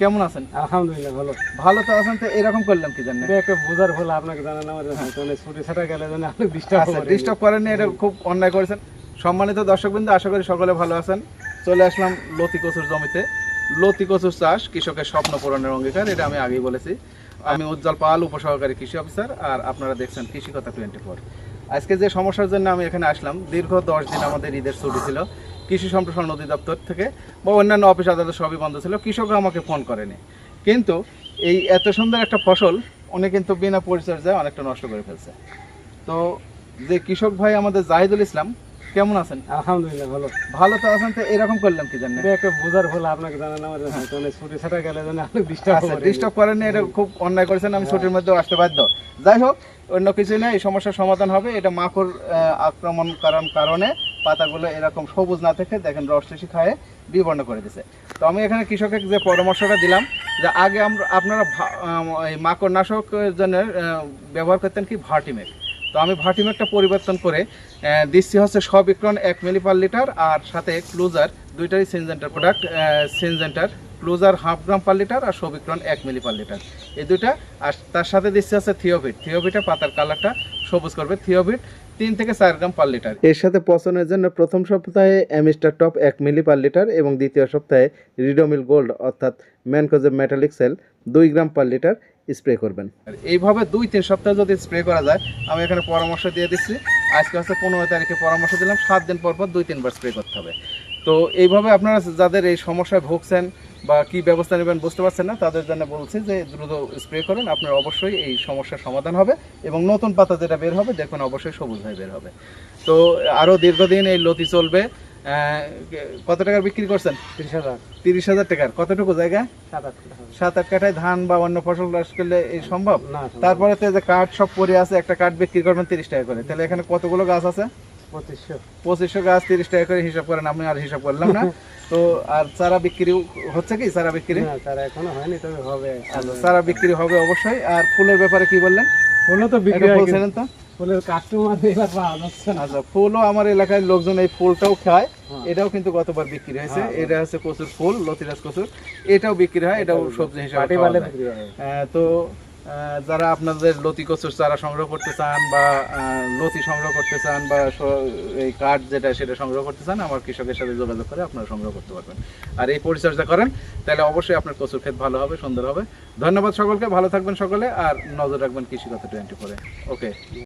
কেমন আছেন? আলহামদুলিল্লাহ ভালো। ভালো তো আছেন তো এরকম করলাম কি জানেন একটা বোঝার ভুল আপনাকে জানান আমার মানে ছুটি ছাটা গেলে যেন আপনি ডিস্টার্ব ডিস্টার্ব করেননি এটা খুব অন্যায় করেছেন। সম্মানিত দর্শকবৃন্দ আশা করি সকলে ভালো আছেন। চলে আসলাম লতি কচুর জমিতে। লতি কচুর চাষ কৃষকের স্বপ্ন পূরণের অঙ্গীকার এটা আমি আগেই বলেছি। আমি উজ্জ্বল পাল উপসহকারী কৃষি অফিসার আর আপনারা দেখছেন কৃষি কথা টোয়েন্টি ফোর আজকে যে সমস্যার জন্য আমি এখানে আসলাম দীর্ঘ দশ দিন আমাদের ঈদের ছুটি ছিল। কৃষি সম্প্রসারণ অধিদপ্তর থেকে বা অন্যান্য অফিস আদালত সবই বন্ধ ছিল কৃষকরা আমাকে ফোন করেনি। কিন্তু এই এত সুন্দর একটা ফসল উনি কিন্তু বিনা পরিচর্যায় অনেকটা নষ্ট করে ফেলছে। তো যে কৃষক ভাই আমাদের জাহিদুল ইসলাম কেমন আছেন? আলহামদুলিল্লাহ ভালো। ভালো তো আছেন তো এরকম করলাম কি জানেন একটা বোঝার ভুল আপনাকে জানান আমার মানে ছুটি ছাটা গেলে যেন আপনি ডিস্টার্ব আচ্ছা ডিস্টার্ব করেননি এটা খুব অন্যায় করেছেন আমি ছুটির মধ্যেও আসতে বাধ্য। যাই হোক অন্য কিছু না এই সমস্যার সমাধান হবে। এটা মাকড় আক্রমণ করার কারণে পাতাগুলো এরকম সবুজ না থেকে দেখেন রস খায়ে বিবর্ণ করে দিছে। তো আমি এখানে কৃষকের যে পরামর্শটা দিলাম যে আগে আমরা আপনারা ভা- আম, এই মাকড় নাশকের জন্য ব্যবহার করতেন কি ভার্টিমেক তো আমি ভার্টিমেকটা পরিবর্তন করে দিচ্ছি হচ্ছে সবিক্রণ এক মিলি পার লিটার আর সাথে ক্লুজার দুইটারই সিনজেন্টার product সিনজেন্টার Cruiser half gram per litre আর সবিক্রণ এক মিলি পার লিটার। এই দুইটা আর তার সাথে দিচ্ছি হচ্ছে থিওভিট। থিওভিটের পাতার কালারটা সবুজ করবে থিওভিট তিন থেকে চার গ্রাম পার লিটার এর সাথে পচনের জন্য প্রথম সপ্তাহে অ্যামিস্টার টপ এক মিলি পার লিটার এবং দ্বিতীয় সপ্তাহে রিডোমিল গোল্ড অর্থাৎ ম্যানকোজেব মেটালিক সেল দুই গ্রাম পার লিটার স্প্রে করবেন। এইভাবে দুই তিন সপ্তাহ যদি স্প্রে করা যায় আমি এখানে পরামর্শ দিয়ে দিচ্ছি। আজকে হচ্ছে পনেরো তারিখে পরামর্শ দিলাম সাত দিন পর পর দুই তিনবার স্প্রে করতে হবে। তো এইভাবে আপনারা যাদের এই সমস্যায় ভুগছেন বা কি ব্যবস্থা নেবেন বুঝতে পারছেন না তাদের জন্য বলছি যে দ্রুত স্প্রে করেন আপনার অবশ্যই এই সমস্যার সমাধান হবে এবং নতুন পাতা যেটা বের হবে দেখুন অবশ্যই সবুজ হয়ে বের হবে। তো আরও দীর্ঘদিন এই লতি চলবে কত টাকার বিক্রি করছেন? তিরিশ হাজার। তিরিশ হাজার টাকার। কতটুকু জায়গা? সাত আট কাঠায় ধান বা অন্য ফসল চাষ করলে এই সম্ভব? না তারপরে তো যে কাঠ সব পরে আছে একটা কাঠ বিক্রি করবেন তিরিশ টাকা করে। তাহলে এখানে কতগুলো গাছ আছে? পঁচিশশো। গাছ তিরিশ টাকা করে হিসাব করেন আমি আর হিসাব করলাম না। তো আর চারা বিক্রি হচ্ছে কি? চারা বিক্রি? না তারা এখনও হয়নি তবে হবে আচ্ছা, চারা বিক্রি হবে অবশ্যই। আর ফুলের ব্যাপারে কি বললেন? ফুলও তো বিক্রি একটা হয় ফুল কিন্তু ছিলেন তো। ফুলের কাস্টমার এবার পাওয়া যাচ্ছে আচ্ছা ফুলও আমার এলাকায় লোকজন এই ফুলটাও খায়। হ্যাঁ। এটাও কিন্তু গতবার বিক্রি হয়েছে। হ্যাঁ। এটা হচ্ছে কচুর ফুল লতিরাজ কচুর। এটাও বিক্রি হয় এটাও সবজি হিসেবে হয় তো যারা আপনাদের লতি কচুর চারা সংগ্রহ করতে চান বা লতি সংগ্রহ করতে চান বা এই কাঠ যেটা সেটা সংগ্রহ করতে চান, আমার কৃষকের সাথে যোগাযোগ করে আপনারা সংগ্রহ করতে পারবেন। আর এই পরিচর্যা করেন, তাহলে অবশ্যই আপনার কচুর ক্ষেত ভালো হবে, সুন্দর হবে। ধন্যবাদ সকলকে, ভালো থাকবেন সকলে, আর নজর রাখবেন কৃষিগত টোয়েন্টি ফোরে। ওকে